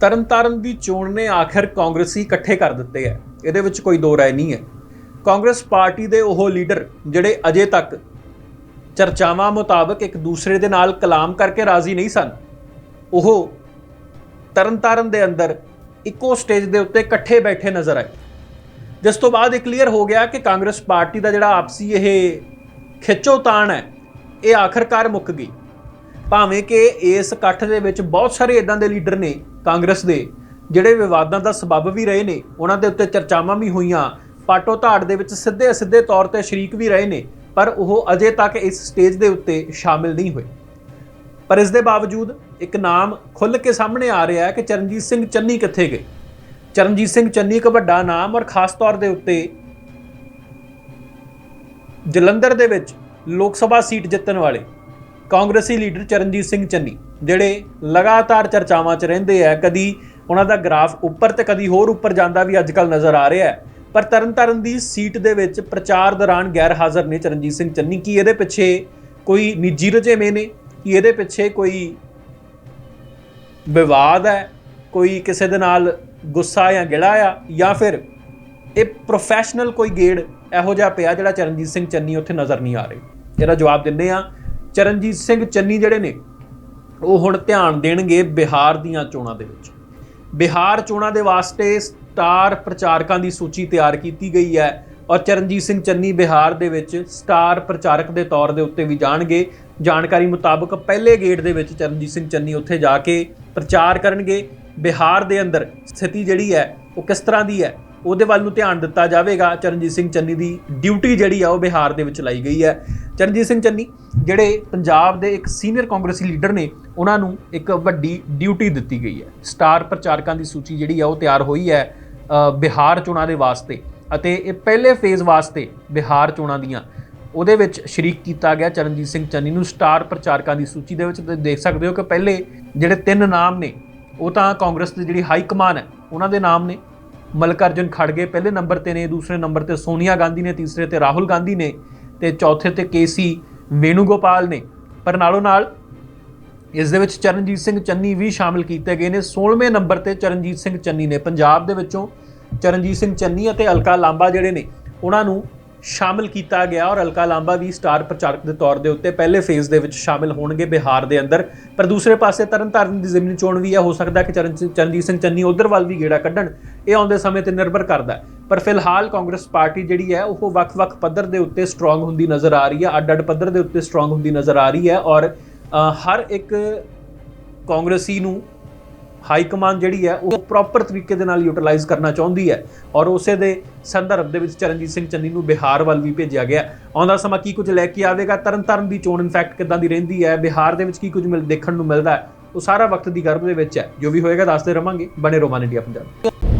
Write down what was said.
ਤਰਨਤਾਰਨ ਦੀ ਚੋਣ ਨੇ ਆਖਿਰ ਕਾਂਗਰਸੀ ਇਕੱਠੇ ਕਰ ਦਿੱਤੇ ਹੈ। ਇਹਦੇ ਵਿੱਚ ਕੋਈ ਦੋ ਰਾਏ ਨਹੀਂ ਹੈ। ਕਾਂਗਰਸ ਪਾਰਟੀ ਦੇ ਉਹ ਲੀਡਰ ਜਿਹੜੇ ਅਜੇ ਤੱਕ ਚਰਚਾਵਾਂ ਮੁਤਾਬਕ ਇੱਕ ਦੂਸਰੇ ਦੇ ਨਾਲ ਕਲਾਮ ਕਰਕੇ ਰਾਜ਼ੀ ਨਹੀਂ ਸਨ, ਉਹ ਤਰਨਤਾਰਨ ਦੇ ਅੰਦਰ ਇੱਕੋ ਸਟੇਜ ਦੇ ਉੱਤੇ ਇਕੱਠੇ ਬੈਠੇ ਨਜ਼ਰ ਆਏ। ਜਿਸ ਤੋਂ ਬਾਅਦ ਇਹ ਕਲੀਅਰ ਹੋ ਗਿਆ ਕਿ ਕਾਂਗਰਸ ਪਾਰਟੀ ਦਾ ਜਿਹੜਾ ਆਪਸੀ ਇਹ ਖਿੱਚੋਤਾਣ ਹੈ, ਇਹ ਆਖਰਕਾਰ ਮੁੱਕ ਗਈ। ਭਾਵੇਂ ਕਿ ਇਸ ਇਕੱਠ ਦੇ ਵਿੱਚ ਬਹੁਤ ਸਾਰੇ ਇਦਾਂ ਦੇ ਲੀਡਰ ਨੇ ਕਾਂਗਰਸ ਦੇ, ਜਿਹੜੇ ਵਿਵਾਦਾਂ ਦਾ ਸਬਬ ਵੀ ਰਹੇ ਨੇ, ਉਹਨਾਂ ਦੇ ਉੱਤੇ ਚਰਚਾਵਾਂ ਵੀ ਹੋਈਆਂ, ਪਾਟੋ ਧਾੜ ਦੇ ਵਿੱਚ ਸਿੱਧੇ ਸਿੱਧੇ ਤੌਰ ਤੇ ਸ਼ਰੀਕ ਵੀ ਰਹੇ ਨੇ, ਪਰ ਉਹ ਅਜੇ ਤੱਕ ਇਸ ਸਟੇਜ ਦੇ ਉੱਤੇ ਸ਼ਾਮਿਲ ਨਹੀਂ ਹੋਏ। ਪਰ ਇਸ ਦੇ ਬਾਵਜੂਦ ਇੱਕ ਨਾਮ ਖੁੱਲ੍ਹ ਕੇ ਸਾਹਮਣੇ ਆ ਰਿਹਾ ਹੈ ਕਿ ਚਰਨਜੀਤ ਸਿੰਘ ਚੰਨੀ ਕਿੱਥੇ ਗਏ? ਚਰਨਜੀਤ ਸਿੰਘ ਚੰਨੀ ਇੱਕ ਵੱਡਾ ਨਾਮ ਔਰ ਖਾਸ ਤੌਰ ਦੇ ਉੱਤੇ ਜਲੰਧਰ ਦੇ ਵਿੱਚ ਲੋਕ ਸਭਾ ਸੀਟ ਜਿੱਤਣ ਵਾਲੇ। ਕਾਂਗਰਸੀ ਲੀਡਰ ਚਰਨਜੀਤ ਸਿੰਘ ਚੰਨੀ, ਜਿਹੜੇ ਲਗਾਤਾਰ ਚਰਚਾਵਾਂ 'ਚ ਰਹਿੰਦੇ ਆ, ਕਦੀ ਉਹਨਾਂ ਦਾ ਗ੍ਰਾਫ ਉੱਪਰ ਤੇ ਕਦੀ ਹੋਰ ਉੱਪਰ ਜਾਂਦਾ ਵੀ ਅੱਜਕੱਲ ਨਜ਼ਰ ਆ ਰਿਹਾ ਹੈ। ਪਰ ਤਰਨਤਾਰਨ ਦੀ ਸੀਟ ਦੇ ਵਿੱਚ ਪ੍ਰਚਾਰ ਦੌਰਾਨ ਗੈਰ ਹਾਜ਼ਰ ਨੇ ਚਰਨਜੀਤ ਸਿੰਘ ਚੰਨੀ, ਕੀ ਇਹਦੇ ਪਿੱਛੇ ਕੋਈ ਨਿੱਜੀ ਰੁਝੇਵੇਂ ਨੇ? ਕਿ ਇਹਦੇ ਪਿੱਛੇ ਕੋਈ ਵਿਵਾਦ ਹੈ? ਕੋਈ ਕਿਸੇ ਦੇ ਨਾਲ ਗੁੱਸਾ ਜਾਂ ਗਿਲਾ ਆ? ਜਾਂ ਫਿਰ ਇਹ ਪ੍ਰੋਫੈਸ਼ਨਲ ਕੋਈ ਗੇੜ ਇਹੋ ਜਿਹਾ ਪਿਆ ਜਿਹੜਾ ਚਰਨਜੀਤ ਸਿੰਘ ਚੰਨੀ ਉੱਥੇ ਨਜ਼ਰ ਨਹੀਂ ਆ ਰਹੇ? ਇਹਦਾ ਜਵਾਬ ਦਿੰਦੇ ਆ ਚਰਨਜੀਤ ਸਿੰਘ ਚੰਨੀ ਜਿਹੜੇ ਨੇ, ਉਹ ਹੁਣ ਧਿਆਨ ਦੇਣਗੇ ਬਿਹਾਰ ਦੀਆਂ ਚੋਣਾਂ ਦੇ ਵਿੱਚ। ਬਿਹਾਰ ਚੋਣਾਂ ਦੇ ਵਾਸਤੇ ਸਟਾਰ ਪ੍ਰਚਾਰਕਾਂ ਦੀ ਸੂਚੀ ਤਿਆਰ ਕੀਤੀ ਗਈ ਹੈ ਔਰ ਚਰਨਜੀਤ ਸਿੰਘ ਚੰਨੀ ਬਿਹਾਰ ਦੇ ਵਿੱਚ ਸਟਾਰ ਪ੍ਰਚਾਰਕ ਦੇ ਤੌਰ ਦੇ ਉੱਤੇ ਵੀ ਜਾਣਗੇ। ਜਾਣਕਾਰੀ ਮੁਤਾਬਕ ਪਹਿਲੇ ਗੇਟ ਦੇ ਵਿੱਚ ਚਰਨਜੀਤ ਸਿੰਘ ਚੰਨੀ ਉੱਥੇ ਜਾ ਕੇ ਪ੍ਰਚਾਰ ਕਰਨਗੇ। ਬਿਹਾਰ ਦੇ ਅੰਦਰ ਸਥਿਤੀ ਜਿਹੜੀ ਹੈ, ਉਹ ਕਿਸ ਤਰ੍ਹਾਂ ਦੀ ਹੈ? ਉਹਦੇ ਵੱਲ ਨੂੰ ਧਿਆਨ ਦਿੱਤਾ ਜਾਵੇਗਾ। ਚਰਨਜੀਤ ਸਿੰਘ ਚੰਨੀ ਦੀ ਡਿਊਟੀ ਜਿਹੜੀ ਆ ਉਹ ਬਿਹਾਰ ਦੇ ਵਿੱਚ ਲਾਈ ਗਈ ਹੈ। ਚਰਨਜੀਤ ਸਿੰਘ ਚੰਨੀ ਜਿਹੜੇ ਪੰਜਾਬ ਦੇ ਇੱਕ ਸੀਨੀਅਰ ਕਾਂਗਰਸੀ ਲੀਡਰ ਨੇ, ਉਹਨਾਂ ਨੂੰ ਇੱਕ ਵੱਡੀ ਡਿਊਟੀ ਦਿੱਤੀ ਗਈ ਹੈ। ਸਟਾਰ ਪ੍ਰਚਾਰਕਾਂ ਦੀ ਸੂਚੀ ਜਿਹੜੀ ਆ ਉਹ ਤਿਆਰ ਹੋਈ ਹੈ ਬਿਹਾਰ ਚੋਣਾਂ ਦੇ ਵਾਸਤੇ ਅਤੇ ਇਹ ਪਹਿਲੇ ਫੇਜ਼ ਵਾਸਤੇ ਬਿਹਾਰ ਚੋਣਾਂ ਦੀਆਂ। ਉਹਦੇ ਵਿੱਚ ਸ਼ਰੀਕ ਕੀਤਾ ਗਿਆ ਚਰਨਜੀਤ ਸਿੰਘ ਚੰਨੀ ਨੂੰ। ਸਟਾਰ ਪ੍ਰਚਾਰਕਾਂ ਦੀ ਸੂਚੀ ਦੇ ਵਿੱਚ ਤੁਸੀਂ ਦੇਖ ਸਕਦੇ ਹੋ ਕਿ ਪਹਿਲੇ ਜਿਹੜੇ ਤਿੰਨ ਨਾਮ ਨੇ, ਉਹ ਤਾਂ ਕਾਂਗਰਸ ਦੀ ਜਿਹੜੀ ਹਾਈ ਕਮਾਨ ਹੈ, ਉਹਨਾਂ ਦੇ ਨਾਮ ਨੇ। ਮਲਕਾਰਜੁਨ ਖੜਗੇ ਪਹਿਲੇ ਨੰਬਰ ਤੇ ਨੇ, ਦੂਸਰੇ ਨੰਬਰ ਤੇ ਸੋਨੀਆ ਗਾਂਧੀ ਨੇ, ਤੀਸਰੇ ਤੇ ਰਾਹੁਲ ਗਾਂਧੀ ਨੇ ਤੇ ਚੌਥੇ ਤੇ ਕੇਸੀ ਵੇਣੂਗੋਪਾਲ ਨੇ। ਪਰ ਨਾਲੋਂ ਨਾਲ ਇਸ ਦੇ ਵਿੱਚ ਚਰਨਜੀਤ ਸਿੰਘ ਚੰਨੀ ਵੀ ਸ਼ਾਮਿਲ ਕੀਤੇ ਗਏ ਨੇ। 16ਵੇਂ ਨੰਬਰ ਤੇ ਚਰਨਜੀਤ ਸਿੰਘ ਚੰਨੀ ਨੇ। ਪੰਜਾਬ ਦੇ ਵਿੱਚੋਂ ਚਰਨਜੀਤ ਸਿੰਘ ਚੰਨੀ ਅਤੇ ਅਲਕਾ ਲਾਂਬਾ ਜਿਹੜੇ ਨੇ, ਉਹਨਾਂ ਨੂੰ ਸ਼ਾਮਿਲ ਕੀਤਾ ਗਿਆ ਔਰ ਅਲਕਾ ਲਾਂਬਾ ਵੀ ਸਟਾਰ ਪ੍ਰਚਾਰਕ ਦੇ ਤੌਰ ਦੇ ਉੱਤੇ ਪਹਿਲੇ ਫੇਜ਼ ਦੇ ਵਿੱਚ ਸ਼ਾਮਿਲ ਹੋਣਗੇ ਬਿਹਾਰ ਦੇ ਅੰਦਰ। ਪਰ ਦੂਸਰੇ ਪਾਸੇ ਤਰਨਤਾਰਨ ਦੀ ਜ਼ਮੀਨੀ ਚੋਣ ਵੀ ਹੈ ਹੋ ਸਕਦਾ ਕਿ ਚਰਨ ਚਰਨਜੀਤ ਸਿੰਘ ਚੰਨੀ ਉਧਰ ਵੱਲ ਵੀ ਗੇੜਾ ਕੱਢਣ। ਇਹ ਆਉਂਦੇ ਸਮੇਂ ਤੇ ਨਿਰਭਰ ਕਰਦਾ ਹੈ। ਪਰ ਫਿਲਹਾਲ ਕਾਂਗਰਸ ਪਾਰਟੀ ਜਿਹੜੀ ਹੈ, ਉਹ ਵੱਖ-ਵੱਖ ਪੱਧਰ ਦੇ ਉੱਤੇ ਸਟਰੋਂਗ ਹੁੰਦੀ ਨਜ਼ਰ ਆ ਰਹੀ ਹੈ, ਅੱਡ-ਅੱਡ ਪੱਧਰ ਦੇ ਉੱਤੇ ਸਟਰੋਂਗ ਹੁੰਦੀ ਨਜ਼ਰ ਆ ਰਹੀ ਹੈ ਔਰ ਹਰ ਇੱਕ ਕਾਂਗਰਸੀ ਨੂੰ ਹਾਈ ਕਮਾਂਡ ਜਿਹੜੀ ਹੈ, ਉਹ ਪ੍ਰੋਪਰ ਤਰੀਕੇ ਦੇ ਨਾਲ ਯੂਟਿਲਾਈਜ਼ ਕਰਨਾ ਚਾਹੁੰਦੀ ਹੈ ਔਰ ਉਸੇ ਦੇ ਸੰਦਰਭ ਦੇ ਵਿੱਚ ਚਰਨਜੀਤ ਸਿੰਘ ਚੰਨੀ ਨੂੰ ਬਿਹਾਰ ਵੱਲ ਵੀ ਭੇਜਿਆ ਗਿਆ ਆਉਂਦਾ ਸਮਾਂ ਕੀ ਕੁਝ ਲੈ ਕੇ ਆਵੇਗਾ? ਤਰਨਤਾਰਨ ਦੀ ਚੋਣ ਇਨਫੈਕਟ ਕਿੱਦਾਂ ਦੀ ਰਹਿੰਦੀ ਹੈ? ਬਿਹਾਰ ਦੇ ਵਿੱਚ ਕੀ ਕੁਝ ਮਿਲ, ਦੇਖਣ ਨੂੰ ਮਿਲਦਾ ਹੈ? ਉਹ ਸਾਰਾ ਵਕਤ ਦੀ ਗਰਭ ਦੇ ਵਿੱਚ ਹੈ। ਜੋ ਵੀ ਹੋਏਗਾ, ਦੱਸਦੇ ਰਵਾਂਗੇ। ਬਣੇ ਰੋਮਾਨ ਇੰਡੀਆ ਪੰਜਾਬ।